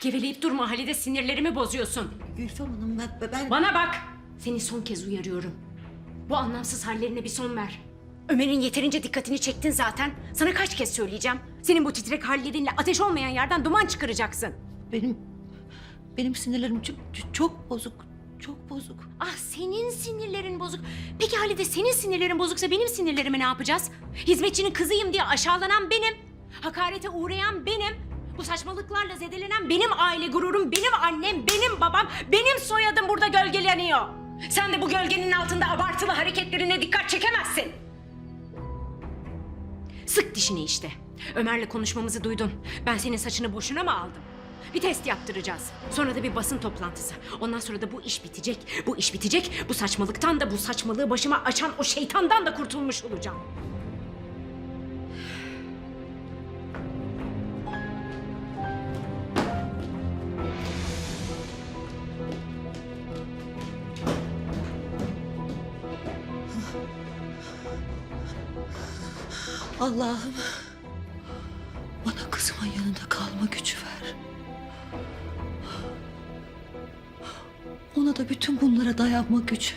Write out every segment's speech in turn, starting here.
Geveleyip durma Halide sinirlerimi bozuyorsun. Gülfem Hanım ben... ben... Bana bak! Seni son kez uyarıyorum. Bu anlamsız hallerine bir son ver. Ömer'in yeterince dikkatini çektin zaten. Sana kaç kez söyleyeceğim. Senin bu titrek hallerinle ateş olmayan yerden duman çıkaracaksın. Benim... Benim sinirlerim çok, çok bozuk. Çok bozuk. Ah senin sinirlerin bozuk. Peki Halide senin sinirlerin bozuksa benim sinirlerimi ne yapacağız? Hizmetçinin kızıyım diye aşağılanan benim. Hakarete uğrayan benim. Bu saçmalıklarla zedelenen benim aile gururum, benim annem, benim babam, benim soyadım burada gölgeleniyor. Sen de bu gölgenin altında abartılı hareketlerine dikkat çekemezsin. Sık dişini işte. Ömer'le konuşmamızı duydun. Ben senin saçını boşuna mı aldım? Bir test yaptıracağız. Sonra da bir basın toplantısı. Ondan sonra da bu iş bitecek. Bu iş bitecek. Bu saçmalıktan da bu saçmalığı başıma açan o şeytandan da kurtulmuş olacağım. Allah'ım bana kızımın yanında kalma gücü ver. Ona da bütün bunlara dayanma gücü.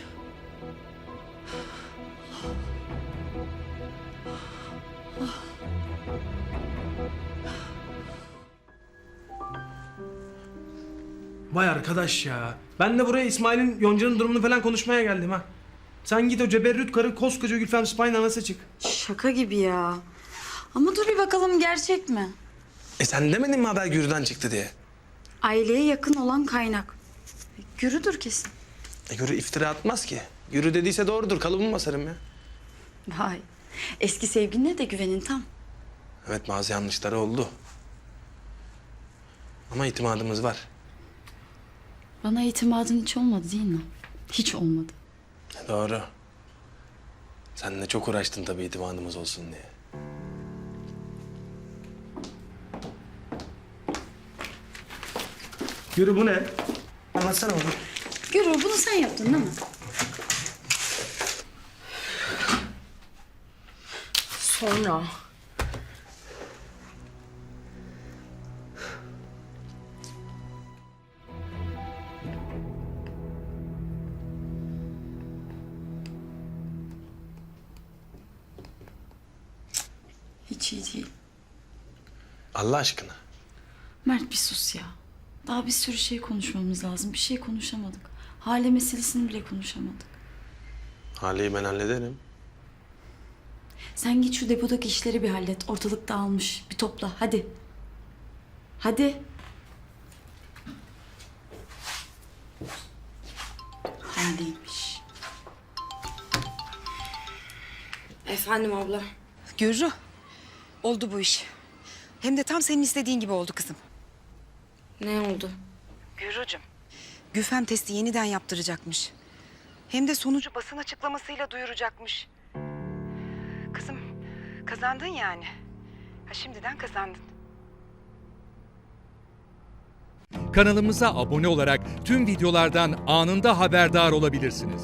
Vay arkadaş ya. Ben de buraya İsmail'in Yonca'nın durumunu falan konuşmaya geldim ha. Sen git o ceberrüt karı koskoca Gülfem Spine anası çık. Şaka gibi ya. Ama dur bir bakalım gerçek mi? E sen demedin mi haber Gürü'den çıktı diye? Aileye yakın olan kaynak. Gürüdür kesin. E Gürü iftira atmaz ki. Gürü dediyse doğrudur kalıbımı basarım ya. Vay. Eski sevgiline de güvenin tam. Evet bazı yanlışları oldu. Ama itimadımız var. Bana itimadın hiç olmadı değil mi? Hiç olmadı. Doğru. Sen de çok uğraştın tabii itimadımız olsun diye. Gürü bu ne? Anlatsana onu. Gürü bunu sen yaptın değil mi? Sonra... Hiç iyi değil. Allah aşkına. Mert bir sus ya. Daha bir sürü şey konuşmamız lazım. Bir şey konuşamadık. Hale meselesini bile konuşamadık. Haleyi ben hallederim. Sen git şu depodaki işleri bir hallet. Ortalık dağılmış. Bir topla hadi. Hadi. Haldeymiş. Efendim abla. Gürru. Oldu bu iş. Hem de tam senin istediğin gibi oldu kızım. Ne oldu? Gürrucuğum. Güfem testi yeniden yaptıracakmış. Hem de sonucu basın açıklamasıyla duyuracakmış. Kızım kazandın yani. Ha şimdiden kazandın. Kanalımıza abone olarak tüm videolardan anında haberdar olabilirsiniz.